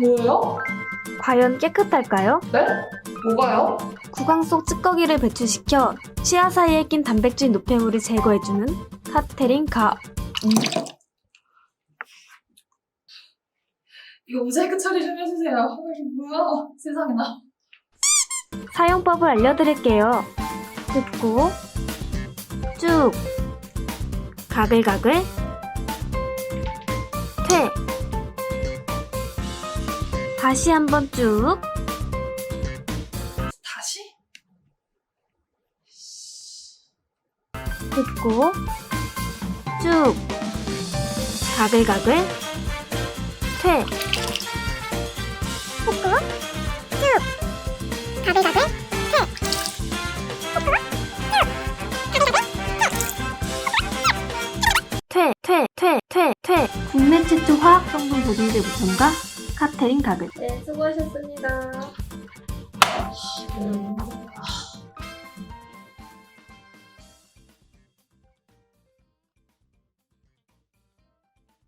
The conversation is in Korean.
뭐예요? 과연 깨끗할까요? 네? 뭐가요? 구강 속 찌꺼기를 배출시켜 치아 사이에 낀 단백질 노폐물을 제거해주는 카테린 가. 이거 모자이크 처리 좀 해주세요. 아, 이게 뭐야? 세상에나. 사용법을 알려드릴게요. 뜯고 쭉 가글가글 다시 한번 쭉. 다시? 뜯고 쭉. 가글가글 퇴. 뜯고 쭉. 가글가글 퇴. 퇴, 퇴, 퇴, 퇴. 국내 최초 화학 성분 보존제 무첨가 카테린 가글. 네, 수고하셨습니다. 음.